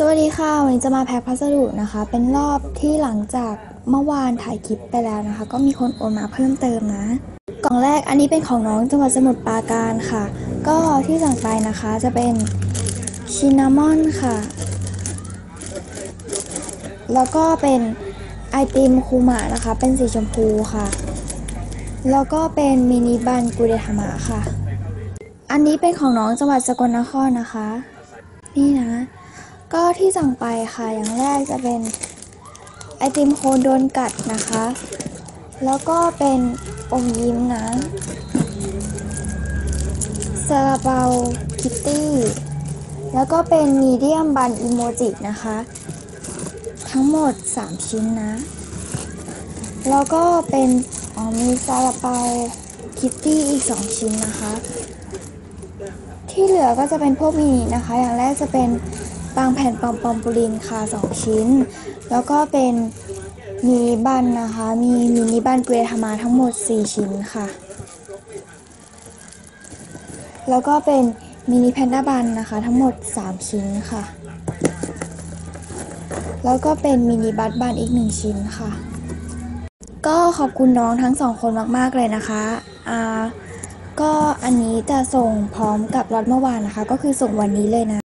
สวัสดีค่ะ วันนี้จะมาแพ็คพัสดุนะคะ เป็นรอบที่หลังจากเมื่อวานถ่ายคลิปไปแล้วนะคะ ก็มีคนโอนมาเพิ่มเติมนะ กล่องแรกอันนี้เป็นของน้องจังหวัดสมุทรปราการค่ะ ก็ที่สั่งไปนะคะจะเป็นชินนามอนค่ะ แล้วก็เป็นไอติมคูมะนะคะ เป็นสีชมพูค่ะ แล้วก็เป็นมินิบันกุเดทามะค่ะ อันนี้เป็นของน้องจังหวัดสกลนครนะคะ นี่นะ ก็ที่สั่งไปค่ะ อย่างแรกจะเป็นไอติมโคนโดนกัดนะคะ แล้วก็เป็นอมยิ้มนะซาลาเปาคิตตี้ แล้วก็เป็นมีเดียมบันอิโมจินะคะ ทั้งหมด 3 ชิ้นนะ แล้วก็เป็นอ๋อมีซาลาเปาคิตตี้อีก 2 ชิ้นนะคะ ที่เหลือก็จะเป็นพวกมินินะคะ อย่างแรกจะเป็น บางแผ่นปอมปอมปูลินค่ะ2ชิ้น แล้วก็เป็นมินิบันนะคะ มีมินิบันเกรทามาทั้งหมด 4 ชิ้นค่ะ แล้วก็เป็นมินิแพนด้าบันนะคะทั้งหมด 3 ชิ้นค่ะ แล้วก็เป็นมินิบัตบันอีก 1 ชิ้นค่ะ ก็ขอบคุณน้องทั้งสองคนมากๆเลยนะคะอ่าก็อันนี้จะส่งพร้อมกับรถเมื่อวานนะคะ ก็คือส่งวันนี้เลยนะ